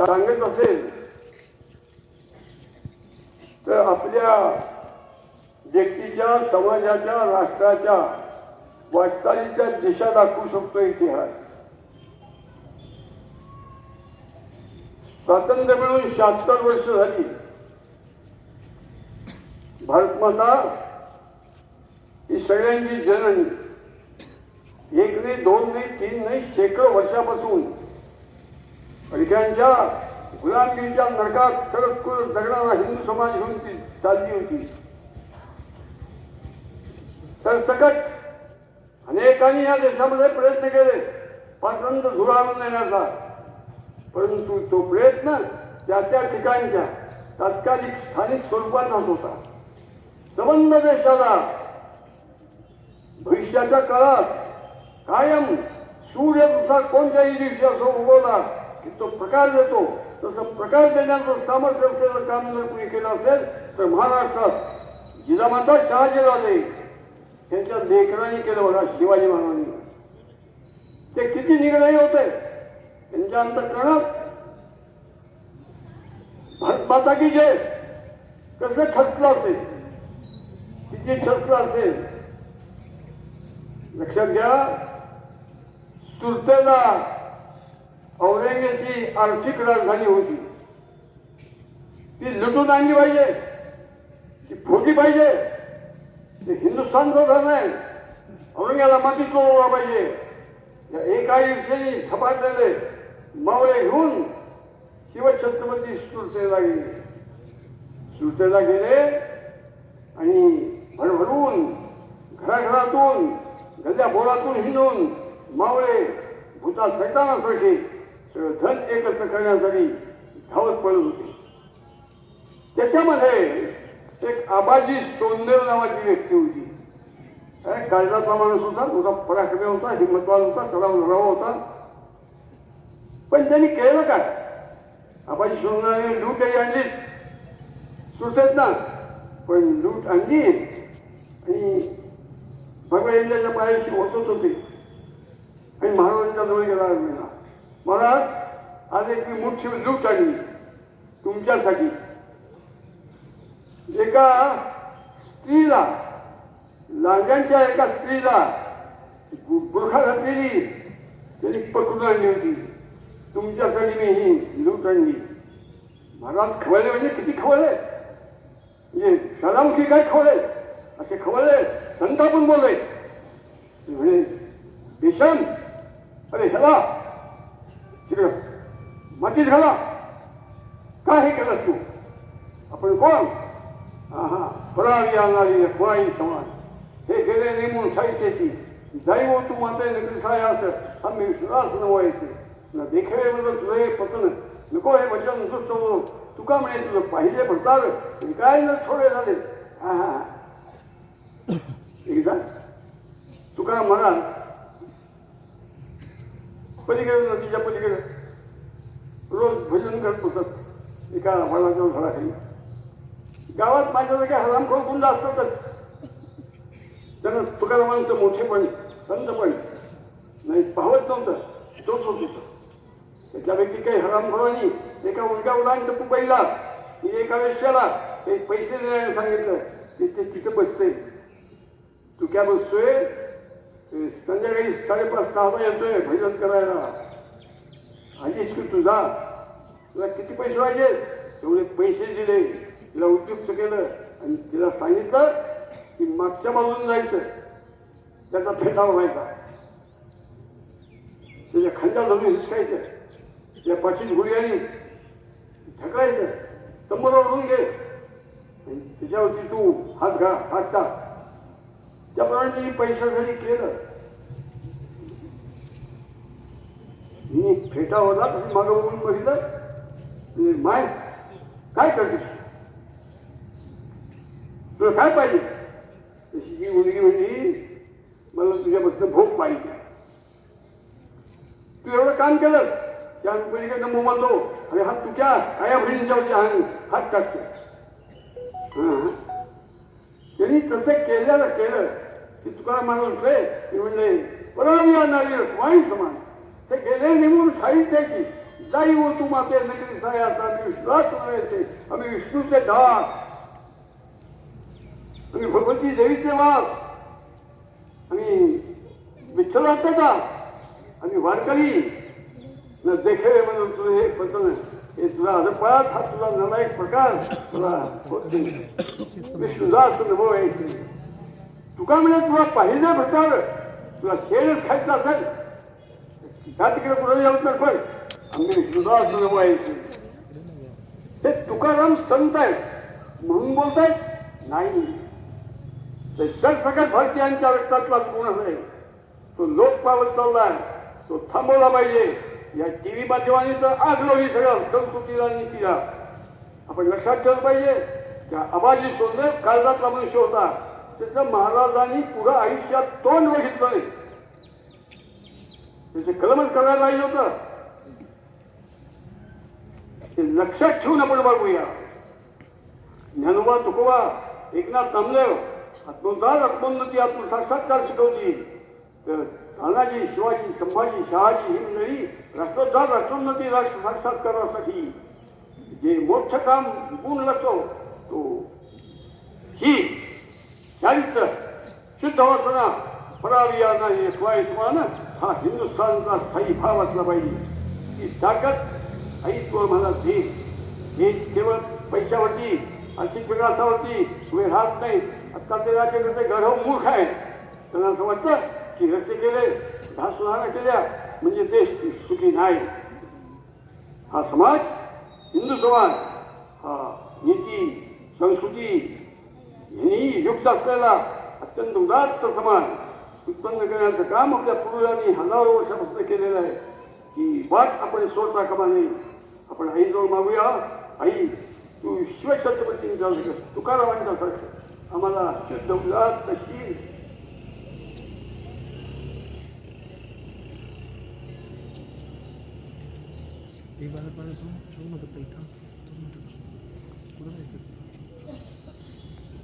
सांगत असेल तर आपल्या व्यक्तीच्या समाजाच्या राष्ट्राच्या वाटचालीच्या दिशा दाखवू शकतो इतिहास. स्वातंत्र्य मिळून शहात्तर वर्ष झाली. भारतमाता ही सगळ्यांची जननी. एक नाही दोन नाही तीन नाही शेकडो वर्षापासून पैशांच्या गुलामगिरीच्या नरकात सरत करत जगणारा हिंदू समाज घेऊन ती चालली होती. तर सकट अनेकांनी या देशामध्ये प्रयत्न केले स्वातंत्र्य झुगारून नेण्याचा. परंतु तो प्रयत्न त्या त्या ठिकाणच्या तात्कालिक स्थानिक स्वरूपाचाच होता संबंध देशाला भविष्याच्या काळात कायम सूर्य जसा कोणत्याही दिवशी असो उगवला तो प्रकार देतो. तसं प्रकार देण्याचं सामर्थ्य असलेलं काम जर कुणी केलं असेल तर महाराष्ट्रात जिजामाता शहाजीराजे त्यांच्या लेकरांनी केलं होता शिवाजी महाराजांनी. ते किती निग्रही होते. त्यांच्या अंतकरणात भारत की जय. कसं ठसलं असेल? किती ठसलं असेल? लक्षात घ्या. सुरतेला औरंगेची आर्थिक राजधानी होती. ती लुटून आणली पाहिजे. ती फोटी पाहिजे. ते हिंदुस्थानचं धन आहे. औरंग्याला मातीत लोळला पाहिजे. या एका ईर्षेने झपाटलेले मावळे घेऊन शिवछत्रपती सुरतेला गेले. सुरतेला गेले आणि भरभरून घराघरातून गद्या बोरातून हिंडून मावळे भूता सैतानासाठी सगळं धन एकत्र करण्यासाठी धावत पडत होते. त्याच्यामध्ये एक आबाजी सोनदेव नावाची व्यक्ती होती. काय काळजाचा माणूस होता थोडा पराक्रमी होता हिंमतवान होता चढाव धरावा होता. पण त्यांनी केलं काय? आबाजी सोंदेवाने लूटही आणली. सुचत ना पण लूट आणली. आणि भगवान इंद्राच्या पायाशी ओतत होते. आणि महाराजांच्या जवळ गेला मला आज एक मी मोठी लूट आणली तुमच्यासाठी. एका स्त्रीला लांजांच्या एका स्त्रीला बुरखा घातलेली त्यांनी पकडून आणली होती. तुमच्यासाठी मी ही लूट आणली. महाराज खवळले म्हणजे किती खवळले? म्हणजे शालामुखी काय खवळले? असे खवळले संतापून बोलले. म्हणे भीषण अरे ह्याला तिकडं मातीत घाला. का हे केलंस तू? आपण कोण? हा हा फरारी आणणारी फुराई समाज. हे गेले नेमून साहित्याची दैव तू माते नगरी सायास आम्ही विश्वास नवायचे ना देखे म्हणजे तुझं हे पतन. नको हे वचन दुष्ट हो तुका म्हणे तुझं पाहिजे भरतार काय न थोडे झाले. हा हा एकदा तुकाराम म्हणाल पलीकडे नदीच्या पलीकडे. रोज भजन करत बसत. एका वडिलांच्या झाडाखाली गावात माझ्या जागी हरामखोर गुंड असतातच त्यानं तुकारामांचं मोठेपण संतपण नाही पाहत नव्हतं. तोच होत होतं. त्याच्यापैकी काही हरामखोरांनी एका उलट्या उडान टप्पू पहिला की एका वेश्याला काही पैसे देण्याने सांगितलं. की ते तिथं बसते तू क्या बसतोय संध्याकाळी साडेपाच सहा येतोय भजन करायला. आलीस की तुझा? तुला किती पैसे पाहिजे? तेवढे पैसे दिले. तिला उद्युक्त केलं. आणि तिला सांगितलं की मागच्या बाजून जायचं त्याचा फेटाव व्हायचा त्याच्या खांद्या धरून हिसकायचं. त्या पाचीच गुडघ्यानी ढकायचं तंबर ओढून घे. आणि त्याच्यावरती तू हात घा हात टाक. त्याप्रमाणे त्यांनी पैशासाठी केलं. मी फेटा होता तुम्ही मागं बघून बघितलं? माय काय करते तुला काय पाहिजे? तशी जी मुलगी होती मला तुझ्यापासून भोग पाहिजे. तू एवढं काम केलं त्या पलीकडनं मोबाईल दो आणि हात तुझ्या आया बहिणींच्यावरती हात हात टाकतो त्यांनी तसं केल्याला केलं की तुकाराम माणूस ते म्हणले परामी आणणारी वाईट समान. ते गेले निघून ठाईच द्यायची. जाई व तू माते नगरी सगळ्याचा आम्ही विश्वास ठेवायचे. आम्ही विष्णूचे दास. आम्ही भगवती देवीचे वास. आणि विठ्ठलाचे दास. आणि वारकरी. न देखेवे म्हणून तुला हे पतन हे तुला अनपळात हा तुला एक प्रकार. तुला होत विष्णुदास अनुभव यायचे तुका म्हणजे तुला पाहिजे प्रकार तुला शेळच खायचं असेल. त्या तिकडे पुढे जाऊ तर पण. आम्ही विष्णुदास अनुभव ते तुकाराम संत आहेत. म्हणून बोलतायत? नाही ते सरसकट भारतीयांच्या रक्तातला गुण आहे? तो लोक पावत चाललाय तो थांबवला पाहिजे. या टी टीव्ही माध्यमाने तर आग लावली सगळं संस्कृतीला नीतीला. आपण लक्षात ठेवलं पाहिजे. त्या अबाजी सोंदे काळजातला मनुष्य होता. त्याचं महाराजांनी पुढं आयुष्यात तोंड बघितलं नाही. त्याचे कलमच करायला पाहिजे होत ते लक्षात ठेवून आपण बघूया ज्ञानोबा तुकोबा एकनाथ नामदेव आत्मोद्धार आत्मोन्नती आत्मसाक्षात्कार शिकवली. तर तानाजी शिवाजी संभाजी शहाजी ही मंडळी राष्ट्रोद्धार राष्ट्रोन्नती राष्ट्र साक्षात्कारासाठी जे मोठं काम गुण लागतो तो ही चारित्र शुद्ध वासना पराविया नाही स्वायत्मान हा हिंदुस्थानचा स्थायी भाव असला पाहिजे ती ताकद आई तो मला दे. हे केवळ पैशावरती आर्थिक विकासावरती उभे राहत नाही. आता ते राज्य कसे गरव मूर्ख आहे त्यांना असं वाटतं की रस्ते केले दहा सुधारणा केल्या म्हणजे देश सुखी नाही. हा समाज हिंदू समाज हा नीती संस्कृती यांनी युक्त असलेला अत्यंत उदात्त समाज. उत्पन्न करण्याचं काम आपल्या पूर्वजांनी हजारो वर्षापासून केलेलं आहे. की वाट आपण सोडता कामा नाही आपण आईजवळ मागूया. आई तू शिवछत्रपतींच्या तुकारामांच्या सारखं. आम्हाला शुद्ध उदात्त शील ते बाहेर पाहिजे तो तो पैठा तो म्हणतो कुठं जायचं?